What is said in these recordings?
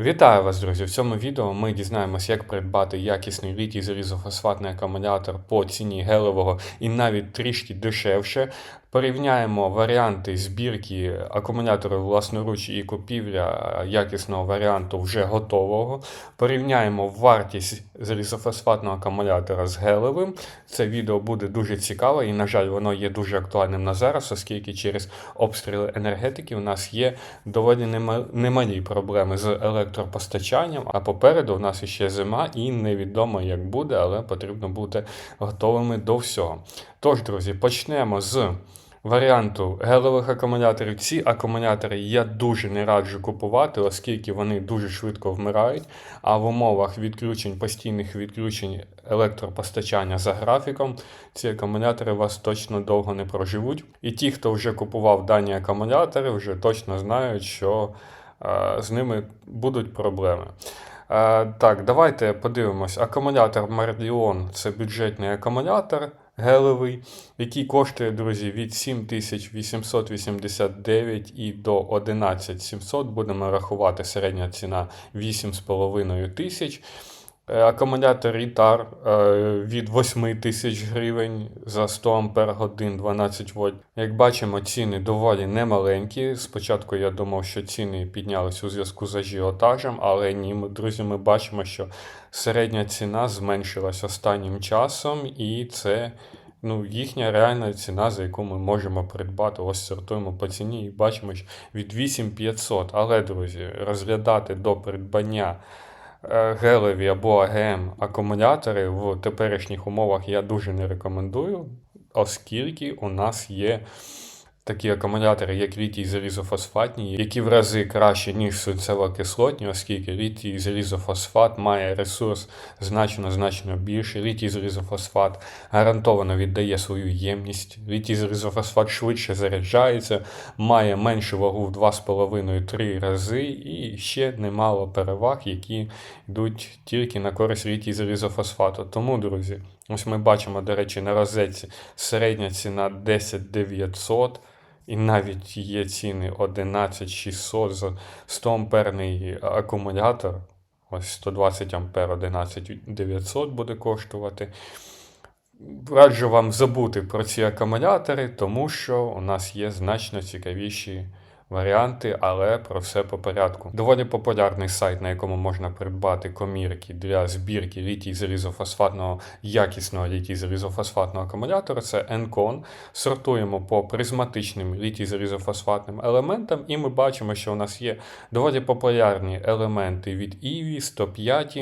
Вітаю вас, друзі! В цьому відео ми дізнаємося, як придбати якісний літій залізофосфатний акумулятор по ціні гелевого і навіть трішки дешевше. Порівняємо варіанти збірки акумуляторів власноруч і купівля якісного варіанту вже готового. Порівняємо вартість залізофосфатного акумулятора з гелевим. Це відео буде дуже цікаве і, на жаль, воно є дуже актуальним на зараз, оскільки через обстріли енергетики у нас є доволі немалі проблеми з електропостачанням. А попереду у нас ще зима і невідомо, як буде, але потрібно бути готовими до всього. Тож, друзі, почнемо з варіанту гелевих акумуляторів. Ці акумулятори я дуже не раджу купувати, оскільки вони дуже швидко вмирають. А в умовах відключень, постійних відключень електропостачання за графіком, ці акумулятори вас точно довго не проживуть. І ті, хто вже купував дані акумулятори, вже точно знають, що е, з ними будуть проблеми. Е, так, давайте подивимось. Акумулятор Marlion це бюджетний акумулятор гелевий, який коштує, друзі, від 7889 і до 11700. Будемо рахувати середня ціна 8,5 тисяч. Е, акумулятор Рітар від 8 тисяч гривень за 100 Ампер годин 12 вольт. Як бачимо, ціни доволі немаленькі. Спочатку я думав, що ціни піднялись у зв'язку з ажіотажем, але ні, друзі, ми бачимо, що середня ціна зменшилась останнім часом, і це ну, їхня реальна ціна, за яку ми можемо придбати. Ось сортуємо по ціні і бачимо, що від 8500. Але, друзі, розглядати до придбання. Е, гелеві або АГМ акумулятори в теперішніх умовах я дуже не рекомендую, оскільки у нас є такі акумулятори, як літій залізофосфатні, які в рази краще, ніж свинцево-кислотні, оскільки літій залізофосфат має ресурс значно значно більший. Літій залізофосфат гарантовано віддає свою ємність. Літій залізофосфат швидше заряджається, має меншу вагу в 2,5-3 рази, і ще немало переваг, які йдуть тільки на користь літій залізофосфату. Тому, друзі, ось ми бачимо, до речі, на розетці середня ціна 10 900. І навіть є ціни 11600 за 100 амперний акумулятор. Ось 120 ампер 11900 буде коштувати. Раджу вам забути про ці акумулятори, тому що у нас є значно цікавіші варіанти, але про все по порядку. Доволі популярний сайт, на якому можна придбати комірки для збірки літій залізофосфатного, якісного літій залізофосфатного акумулятора. Це Encon. Сортуємо по призматичним літій залізофосфатним елементам, і ми бачимо, що у нас є доволі популярні елементи від EV 105.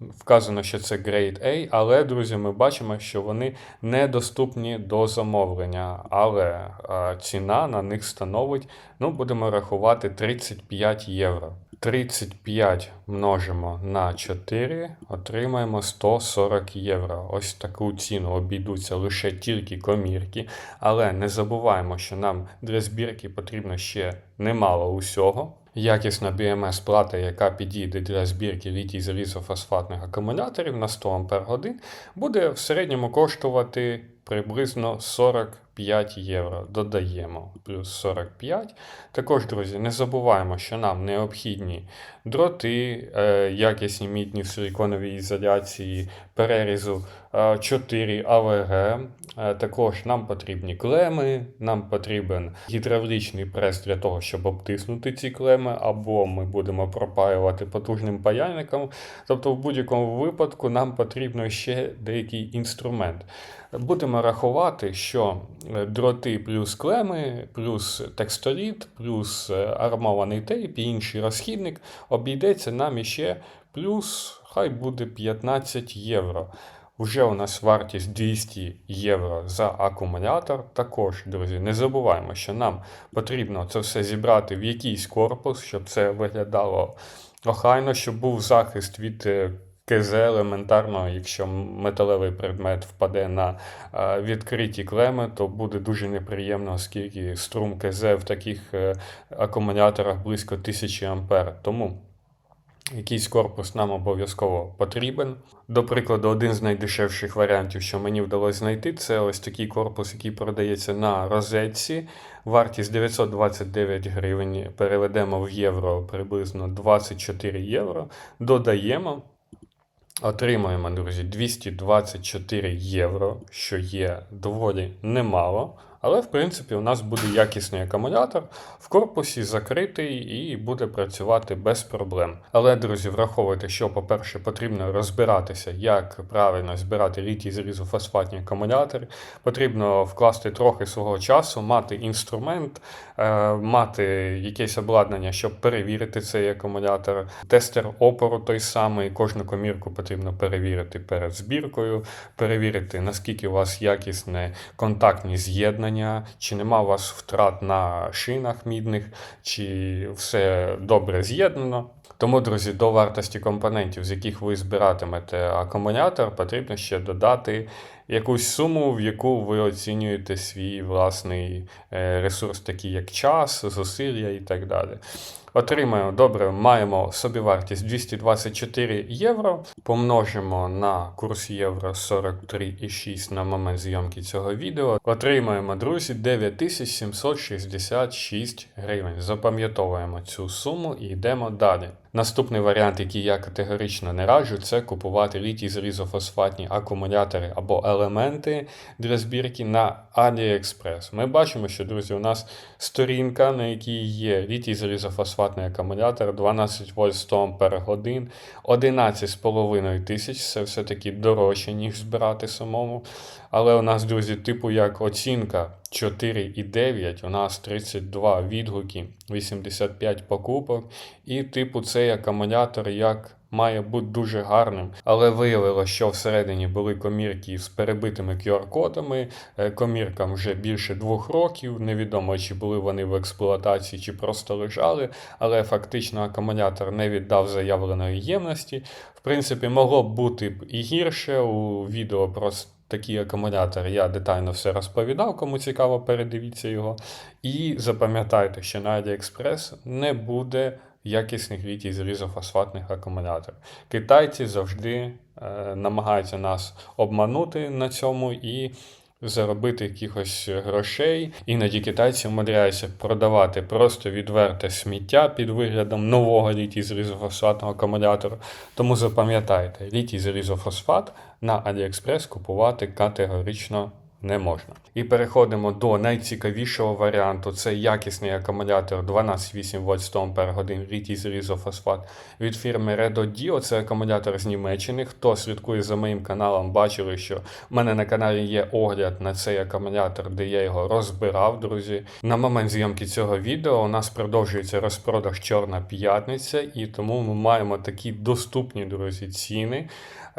Вказано, що це Grade A, але, друзі, ми бачимо, що вони недоступні до замовлення. Але ціна на них становить, ну, будемо рахувати 35 євро. 35 множимо на 4, отримаємо 140 євро. Ось таку ціну обійдуться лише тільки комірки. Але не забуваємо, що нам для збірки потрібно ще немало усього. Якісна BMS плата, яка підійде для збірки літій залізофосфатних акумуляторів на 100 Ах, буде в середньому коштувати приблизно 45 євро. Додаємо плюс 45. Також, друзі, не забуваємо, що нам необхідні дроти, е, якісні мітні в силіконовій ізоляції, перерізу 4 е, АВГ. Е, також нам потрібні клеми, нам потрібен гідравлічний прес для того, щоб обтиснути ці клеми, або ми будемо пропаювати потужним паяльником. Тобто, в будь-якому випадку нам потрібно ще деякий інструмент. Будемо рахувати, що дроти плюс клеми, плюс текстоліт, плюс армований тейп і інший розхідник обійдеться нам іще плюс, хай буде 15 євро. Вже у нас вартість 200 євро за акумулятор. Також, друзі, не забуваємо, що нам потрібно це все зібрати в якийсь корпус, щоб це виглядало охайно, щоб був захист від е, КЗ елементарно, якщо металевий предмет впаде на е, відкриті клеми, то буде дуже неприємно, оскільки струм КЗ в таких е, акумуляторах близько 1000 А. Тому Якийсь корпус нам обов'язково потрібен. До прикладу, один з найдешевших варіантів, що мені вдалося знайти, це ось такий корпус, який продається на розетці. Вартість 929 гривень. Переведемо в євро приблизно 24 євро. Додаємо. Отримуємо, друзі, 224 євро, що є доволі немало. Але, в принципі, у нас буде якісний акумулятор в корпусі закритий і буде працювати без проблем. Але, друзі, враховуйте, що, по-перше, потрібно розбиратися, як правильно збирати літій залізофосфатні акумулятори. Потрібно вкласти трохи свого часу, мати інструмент, мати якесь обладнання, щоб перевірити цей акумулятор. Тестер опору той самий, кожну комірку потрібно перевірити перед збіркою, перевірити, наскільки у вас якісне контактні з'єднання чи нема у вас втрат на шинах мідних, чи все добре з'єднано. Тому, друзі, до вартості компонентів, з яких ви збиратимете акумулятор, потрібно ще додати якусь суму, в яку ви оцінюєте свій власний е, ресурс, такий як час, зусилля і так далі. Отримаємо, добре, маємо собівартість 224 євро. Помножимо на курс євро 43,6 на момент зйомки цього відео. Отримаємо, друзі, 9766 гривень. Запам'ятовуємо цю суму і йдемо далі. Наступний варіант, який я категорично не раджу, це купувати літій залізофосфатні акумулятори або елементи для збірки на AliExpress. Ми бачимо, що, друзі, у нас сторінка, на якій є літій залізофосфатний акумулятор 12 вольт 100 Ампер годин, 11,5 тисяч. Це все-таки дорожче, ніж збирати самому. Але у нас, друзі, типу як оцінка 4,9, у нас 32 відгуки, 85 покупок. І, типу, цей акумулятор як має бути дуже гарним. Але виявилося, що всередині були комірки з перебитими QR-кодами. Е, коміркам вже більше двох років. Невідомо, чи були вони в експлуатації, чи просто лежали. Але фактично акумулятор не віддав заявленої ємності. В принципі, могло б бути і гірше у відео про такий акумулятор. Я детально все розповідав, кому цікаво, передивіться його. І запам'ятайте, що на AliExpress не буде якісних літій зрізофосфатних акумуляторів. Китайці завжди е, намагаються нас обманути на цьому і заробити якихось грошей. Іноді китайці вмудряються продавати просто відверте сміття під виглядом нового літій залізофосфатного акумулятора. Тому запам'ятайте, літій залізофосфат на AliExpress купувати категорично не можна. І переходимо до найцікавішого варіанту. Це якісний акумулятор 12,8 вольт 100 Ампер годин літій залізофосфат від фірми RedoDio. Це акумулятор з Німеччини. Хто слідкує за моїм каналом, бачили, що в мене на каналі є огляд на цей акумулятор, де я його розбирав, друзі. На момент зйомки цього відео у нас продовжується розпродаж Чорна п'ятниця, і тому ми маємо такі доступні, друзі, ціни.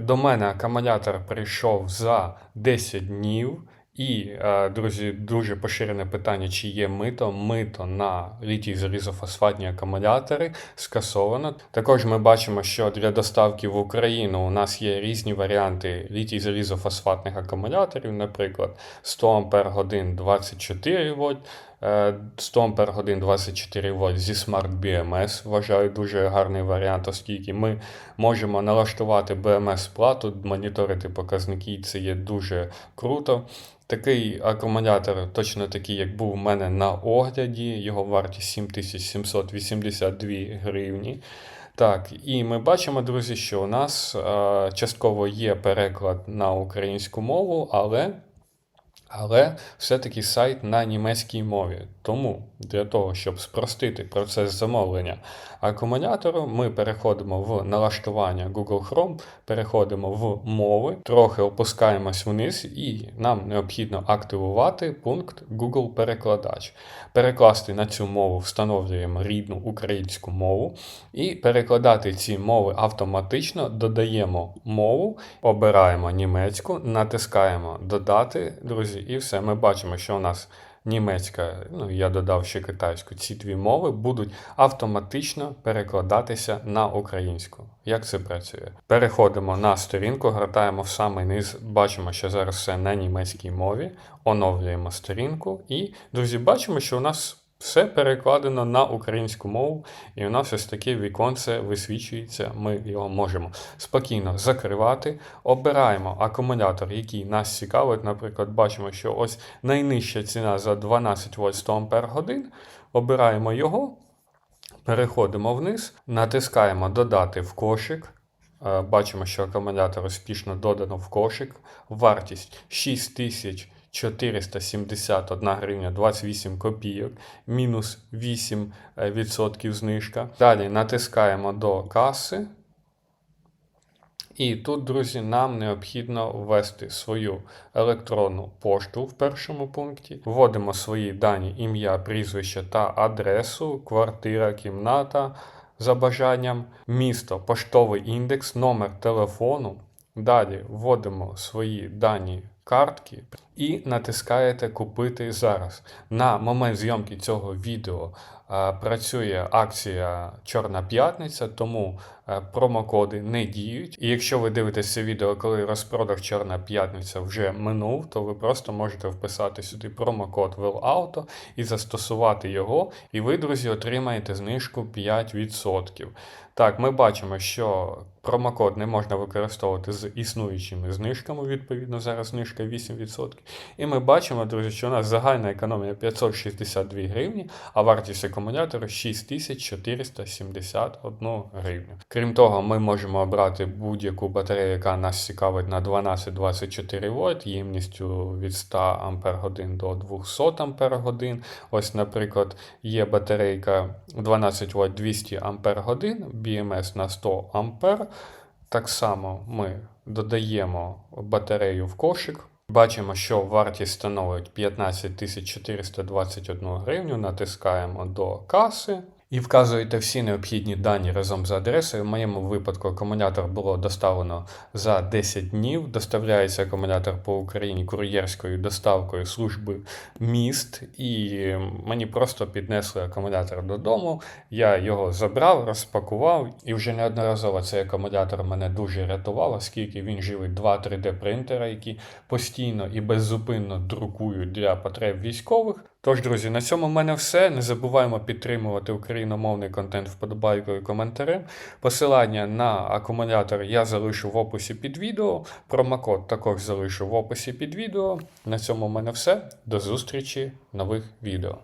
До мене акумулятор прийшов за 10 днів. І, е, друзі, дуже поширене питання, чи є мито. Мито на літій залізофосфатні акумулятори скасовано. Також ми бачимо, що для доставки в Україну у нас є різні варіанти літій залізофосфатних акумуляторів, наприклад, 100 Ампер годин 24 вольт. 100 Ампер годин 24 вольт зі Smart BMS. Вважаю дуже гарний варіант, оскільки ми можемо налаштувати BMS-плату, моніторити показники, і це є дуже круто. Такий акумулятор, точно такий, як був у мене на огляді, його вартість 7782 гривні. Так, і ми бачимо, друзі, що у нас а, частково є переклад на українську мову, але але все-таки сайт на німецькій мові. Тому для того, щоб спростити процес замовлення акумулятору, ми переходимо в налаштування Google Chrome, переходимо в мови, трохи опускаємось вниз, і нам необхідно активувати пункт Google Перекладач. Перекласти на цю мову встановлюємо рідну українську мову і перекладати ці мови автоматично, додаємо мову, обираємо німецьку, натискаємо Додати, друзі, і все. Ми бачимо, що у нас німецька, ну я додав ще китайську, ці дві мови будуть автоматично перекладатися на українську. Як це працює? Переходимо на сторінку, гратаємо в самий низ, бачимо, що зараз все на німецькій мові, оновлюємо сторінку і, друзі, бачимо, що у нас Все перекладено на українську мову, і у нас ось таке віконце висвічується. Ми його можемо спокійно закривати. Обираємо акумулятор, який нас цікавить. Наприклад, бачимо, що ось найнижча ціна за 12 вольт 100 ампер годин. Обираємо його, переходимо вниз, натискаємо Додати в кошик. Е, Бачимо, що акумулятор успішно додано в кошик. Вартість 6471 гривня 28 копійок, мінус 8% знижка. Далі натискаємо до каси. І тут, друзі, нам необхідно ввести свою електронну пошту в першому пункті. Вводимо свої дані ім'я, прізвище та адресу, квартира, кімната за бажанням, місто, поштовий індекс, номер телефону. Далі вводимо свої дані картки і натискаєте Купити зараз. На момент зйомки цього відео е, працює акція Чорна п'ятниця, тому е, промокоди не діють. І якщо ви дивитесь це відео, коли розпродаж Чорна п'ятниця вже минув, то ви просто можете вписати сюди промокод WellAuto і застосувати його, і ви, друзі, отримаєте знижку 5%. Так, ми бачимо, що промокод не можна використовувати з існуючими знижками, відповідно, зараз знижка 8%. І ми бачимо, друзі, що у нас загальна економія 562 гривні, а вартість акумулятора 6471 гривню. Крім того, ми можемо обрати будь-яку батарею, яка нас цікавить на 12-24 вольт, ємністю від 100 Ампер годин до 200 Ампер годин. Ось, наприклад, є батарейка 12 вольт 200 Ампер годин, BMS на 100 Ампер. Так само ми додаємо батарею в кошик. Бачимо, що вартість становить 15 421 гривню. Натискаємо до каси і вказуєте всі необхідні дані разом з адресою. В моєму випадку акумулятор було доставлено за 10 днів. Доставляється акумулятор по Україні кур'єрською доставкою служби міст, і мені просто піднесли акумулятор додому. Я його забрав, розпакував, і вже неодноразово цей акумулятор мене дуже рятував, оскільки він живить два 3D принтера, які постійно і беззупинно друкують для потреб військових. Тож, друзі, на цьому в мене все. Не забуваємо підтримувати україномовний контент вподобайкою і коментарем. Посилання на акумулятор я залишу в описі під відео. Промокод також залишу в описі під відео. На цьому в мене все. До зустрічі в нових відео.